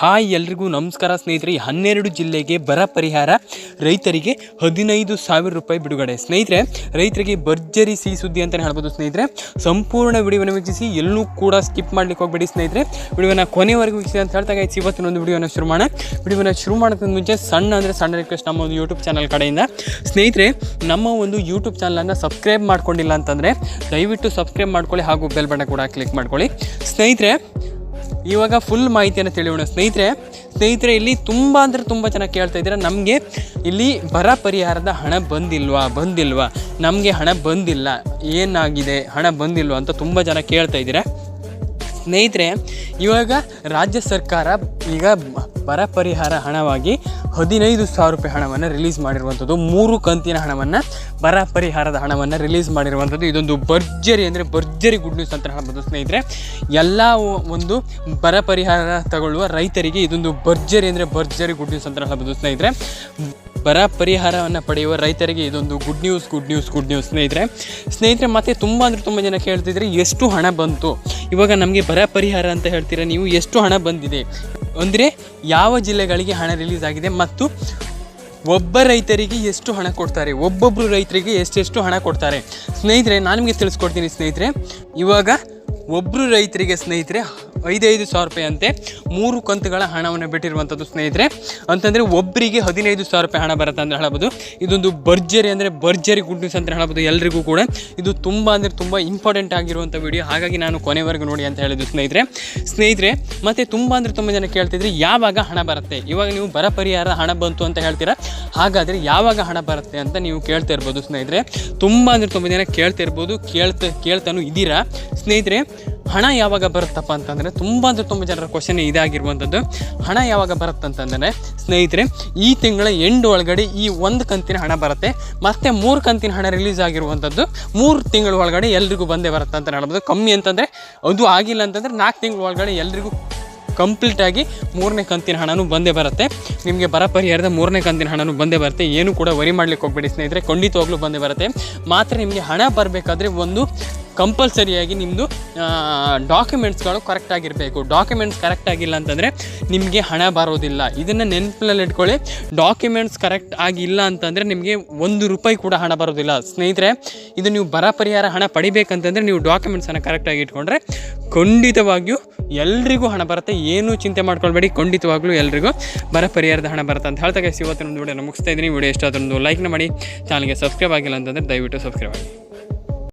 Hi ಎಲ್ರಿಗೂ ನಮಸ್ಕಾರ ಸ್ನೇಹಿತರೆ. ಹನ್ನೆರಡು ಜಿಲ್ಲೆಗೆ ಬರ ಪರಿಹಾರ ರೈತರಿಗೆ ಹದಿನೈದು ಸಾವಿರ ರೂಪಾಯಿ ಬಿಡುಗಡೆ. ಸ್ನೇಹಿತರೆ, ರೈತರಿಗೆ ಭರ್ಜರಿ ಸಿಹಿ ಸುದ್ದಿ ಅಂತಲೇ ಹೇಳ್ಬೋದು ಸ್ನೇಹಿತರೆ. ಸಂಪೂರ್ಣ ವಿಡಿಯೋವನ್ನು ವೀಕ್ಷಿಸಿ, ಎಲ್ಲೂ ಕೂಡ ಸ್ಕಿಪ್ ಮಾಡ್ಲಿಕ್ಕೆ ಹೋಗಬೇಡಿ ಸ್ನೇಹಿತರೆ. ವಿಡಿಯೋನ ಕೊನೆವರೆಗೂ ವೀಕ್ಷಿಸಿ ಅಂತ ಹೇಳ್ತಾ ಇವತ್ತಿನ ಒಂದು ವಿಡಿಯೋನ ಶುರು ಮಾಡೋಣ. ವಿಡಿಯೋನ ಶುರು ಮಾಡೋದಕ್ಕೆ ಮುಂಚೆ ಸಣ್ಣ ಅಂದರೆ ಸಣ್ಣ ರಿಕ್ವೆಸ್ಟ್ ನಮ್ಮ ಒಂದು ಯೂಟ್ಯೂಬ್ ಚಾನಲ್ ಕಡೆಯಿಂದ. ಸ್ನೇಹಿತರೆ, ನಮ್ಮ ಒಂದು ಯೂಟ್ಯೂಬ್ ಚಾನಲನ್ನು ಸಬ್ಸ್ಕ್ರೈಬ್ ಮಾಡ್ಕೊಂಡಿಲ್ಲ ಅಂತಂದರೆ ದಯವಿಟ್ಟು ಸಬ್ಸ್ಕ್ರೈಬ್ ಮಾಡ್ಕೊಳ್ಳಿ ಹಾಗೂ ಬೆಲ್ ಬಟನ್ ಕೂಡ ಕ್ಲಿಕ್ ಮಾಡ್ಕೊಳ್ಳಿ. ಸ್ನೇಹಿತರೆ ಇವಾಗ ಫುಲ್ ಮಾಹಿತಿಯನ್ನು ತಿಳಿಯೋಣ. ಸ್ನೇಹಿತರೆ ಸ್ನೇಹಿತರೆ, ಇಲ್ಲಿ ತುಂಬ ಅಂದರೆ ತುಂಬ ಜನ ಕೇಳ್ತಾ ಇದ್ದೀರಾ, ನಮಗೆ ಇಲ್ಲಿ ಬರ ಪರಿಹಾರದ ಹಣ ಬಂದಿಲ್ವಾ ಬಂದಿಲ್ವಾ? ನಮಗೆ ಹಣ ಬಂದಿಲ್ಲ, ಏನಾಗಿದೆ, ಹಣ ಬಂದಿಲ್ವಾ ಅಂತ ತುಂಬ ಜನ ಕೇಳ್ತಾ ಇದ್ದೀರಾ. ಸ್ನೇಹಿತರೆ, ಇವಾಗ ರಾಜ್ಯ ಸರ್ಕಾರ ಈಗ ಬರ ಪರಿಹಾರ ಹಣವಾಗಿ ಹದಿನೈದು ಸಾವಿರ ರೂಪಾಯಿ ಹಣವನ್ನು ರಿಲೀಸ್ ಮಾಡಿರುವಂಥದ್ದು, ಮೂರು ಕಂತಿನ ಹಣವನ್ನು ಬರ ಪರಿಹಾರದ ಹಣವನ್ನು ರಿಲೀಸ್ ಮಾಡಿರುವಂಥದ್ದು, ಇದೊಂದು ಭರ್ಜರಿ ಅಂದರೆ ಭರ್ಜರಿ ಗುಡ್ ನ್ಯೂಸ್ ಅಂತ ಹೇಳ್ಬೋದು ಸ್ನೇಹಿತರೆ. ಎಲ್ಲ ಒಂದು ಬರ ಪರಿಹಾರ ತಗೊಳ್ಳುವ ರೈತರಿಗೆ ಇದೊಂದು ಭರ್ಜರಿ ಅಂದರೆ ಭರ್ಜರಿ ಗುಡ್ ನ್ಯೂಸ್ ಅಂತ ಹೇಳ್ಬೋದು ಸ್ನೇಹಿತರೆ. ಬರ ಪರಿಹಾರವನ್ನು ಪಡೆಯುವ ರೈತರಿಗೆ ಇದೊಂದು good news good news good news ಸ್ನೇಹಿತರೆ ಸ್ನೇಹಿತರೆ, ಮತ್ತೆ ತುಂಬ ಅಂದರೆ ತುಂಬ ಜನ ಕೇಳ್ತಿದ್ರೆ ಎಷ್ಟು ಹಣ ಬಂತು? ಇವಾಗ ನಮಗೆ ಬರ ಪರಿಹಾರ ಅಂತ ಹೇಳ್ತೀರಾ ನೀವು? ಎಷ್ಟು ಹಣ ಬಂದಿದೆ? ಅಂದರೆ ಯಾವ ಜಿಲ್ಲೆಗಳಿಗೆ ಹಣ ರಿಲೀಸ್ ಆಗಿದೆ ಮತ್ತು ಒಬ್ಬ ರೈತರಿಗೆ ಎಷ್ಟು ಹಣ ಕೊಡ್ತಾರೆ? ಒಬ್ಬೊಬ್ಬರು ರೈತರಿಗೆ ಎಷ್ಟೆಷ್ಟು ಹಣ ಕೊಡ್ತಾರೆ? ಸ್ನೇಹಿತರೆ, ನಾನು ನಿಮಗೆ ತಿಳಿಸ್ಕೊಡ್ತೀನಿ ಸ್ನೇಹಿತರೆ. ಇವಾಗ ಒಬ್ಬರು ರೈತರಿಗೆ ಸ್ನೇಹಿತರೆ ಐದೈದು ಸಾವಿರ ರೂಪಾಯಿ ಅಂತೆ ಮೂರು ಕಂತುಗಳ ಹಣವನ್ನು ಬಿಟ್ಟಿರುವಂಥದ್ದು ಸ್ನೇಹಿತರೆ. ಅಂತಂದರೆ ಒಬ್ಬರಿಗೆ ಹದಿನೈದು ಸಾವಿರ ರೂಪಾಯಿ ಹಣ ಬರುತ್ತೆ ಅಂತ ಹೇಳ್ಬೋದು. ಇದೊಂದು ಭರ್ಜರಿ ಅಂದರೆ ಭರ್ಜರಿ ಗುಡ್ ನ್ಯೂಸ್ ಅಂತ ಹೇಳ್ಬೋದು ಎಲ್ರಿಗೂ ಕೂಡ. ಇದು ತುಂಬ ಅಂದರೆ ತುಂಬ ಇಂಪಾರ್ಟೆಂಟ್ ಆಗಿರುವಂಥ ವಿಡಿಯೋ ಹಾಗಾಗಿ ನಾನು ಕೊನೆವರೆಗೂ ನೋಡಿ ಅಂತ ಹೇಳಿದ್ದು ಸ್ನೇಹಿತರೆ. ಸ್ನೇಹಿತರೆ, ಮತ್ತು ತುಂಬ ಅಂದರೆ ತುಂಬ ಜನ ಕೇಳ್ತಿದ್ರೆ, ಯಾವಾಗ ಹಣ ಬರುತ್ತೆ? ಇವಾಗ ನೀವು ಬರ ಪರಿಹಾರ ಹಣ ಬಂತು ಅಂತ ಹೇಳ್ತೀರಾ? ಹಾಗಾದರೆ ಯಾವಾಗ ಹಣ ಬರುತ್ತೆ ಅಂತ ನೀವು ಕೇಳ್ತಾ ಇರ್ಬೋದು ಸ್ನೇಹಿತರೆ. ತುಂಬ ಅಂದರೆ ತುಂಬ ಜನ ಕೇಳ್ತಾ ಇರ್ಬೋದು, ಕೇಳ್ತಾ ಕೇಳ್ತಾನು ಇದ್ದೀರಾ ಸ್ನೇಹಿತರೆ ಹಣ ಯಾವಾಗ ಬರುತ್ತಪ್ಪ ಅಂತಂದರೆ ತುಂಬ ಅಂದರೆ ತುಂಬ ಜನರ ಕ್ವಶನ್ ಇದಾಗಿರುವಂಥದ್ದು ಹಣ ಯಾವಾಗ ಬರುತ್ತಂತಂದರೆ, ಸ್ನೇಹಿತರೆ, ಈ ತಿಂಗಳ ಎಂಡ್ ಒಳಗಡೆ ಈ ಒಂದು ಕಂತಿನ ಹಣ ಬರುತ್ತೆ. ಮತ್ತು ಮೂರು ಕಂತಿನ ಹಣ ರಿಲೀಸ್ ಆಗಿರುವಂಥದ್ದು ಮೂರು ತಿಂಗಳ ಒಳಗಡೆ ಎಲ್ರಿಗೂ ಬಂದೇ ಬರುತ್ತೆ ಅಂತ ಹೇಳ್ಬೋದು. ಕಮ್ಮಿ ಅಂತಂದರೆ ಅದು ಆಗಿಲ್ಲ ಅಂತಂದರೆ ನಾಲ್ಕು ತಿಂಗಳ ಒಳಗಡೆ ಎಲ್ರಿಗೂ ಕಂಪ್ಲೀಟಾಗಿ ಮೂರನೇ ಕಂತಿನ ಹಣನೂ ಬಂದೇ ಬರುತ್ತೆ. ನಿಮಗೆ ಬರ ಪರಿಹಾರದ ಮೂರನೇ ಕಂತಿನ ಹಣನೂ ಬಂದೇ ಬರುತ್ತೆ. ಏನು ಕೂಡ ವರಿ ಮಾಡ್ಲಿಕ್ಕೆ ಹೋಗ್ಬೇಡಿ ಸ್ನೇಹಿತರೆ. ಖಂಡಿತವಾಗ್ಲೂ ಬಂದೇ ಬರುತ್ತೆ. ಮಾತ್ರ ನಿಮಗೆ ಹಣ ಬರಬೇಕಾದ್ರೆ ಒಂದು ಕಂಪಲ್ಸರಿಯಾಗಿ ನಿಮ್ಮದು ಡಾಕ್ಯುಮೆಂಟ್ಸ್ಗಳು ಕರೆಕ್ಟಾಗಿರಬೇಕು ಡಾಕ್ಯುಮೆಂಟ್ಸ್ ಕರೆಕ್ಟ್ ಆಗಿಲ್ಲ ಅಂತಂದರೆ ನಿಮಗೆ ಹಣ ಬರೋದಿಲ್ಲ. ಇದನ್ನು ನೆನಪಿನಲ್ಲಿ ಇಟ್ಕೊಳ್ಳಿ. ಡಾಕ್ಯುಮೆಂಟ್ಸ್ ಕರೆಕ್ಟ್ ಆಗಿಲ್ಲ ಅಂತಂದರೆ ನಿಮಗೆ ಒಂದು ರೂಪಾಯಿ ಕೂಡ ಹಣ ಬರೋದಿಲ್ಲ. ಸ್ನೇಹಿತರೆ, ಇದು ನೀವು ಬರ ಪರಿಹಾರ ಹಣ ಪಡಿಬೇಕಂತಂದರೆ ನೀವು ಡಾಕ್ಯುಮೆಂಟ್ಸನ್ನು ಕರೆಕ್ಟಾಗಿ ಇಟ್ಕೊಂಡ್ರೆ ಖಂಡಿತವಾಗಿಯೂ ಎಲ್ರಿಗೂ ಹಣ ಬರುತ್ತೆ. ಏನೂ ಚಿಂತೆ ಮಾಡ್ಕೊಳ್ಬೇಡಿ. ಖಂಡಿತವಾಗ್ಲೂ ಎಲ್ರಿಗೂ ಬರ ಪರಿಹಾರದ ಹಣ ಬರುತ್ತೆ ಅಂತ ಹೇಳ್ತಾ ಇವತ್ತಿನ ಒಂದು ವಿಡಿಯೋನ ಮುಗಿಸ್ತಾ ಇದ್ದೀನಿ. ವಿಡಿಯೋ ಇಷ್ಟ ಒಂದು ಲೈಕ್ನ ಮಾಡಿ. ಚಾನಲ್ಗೆ ಸಬ್ಸ್ಕ್ರೈಬ್ ಆಗಿಲ್ಲ ಅಂತಂದರೆ ದಯವಿಟ್ಟು ಸಬ್ಸ್ಕ್ರೈಬ್ ಆಗಿ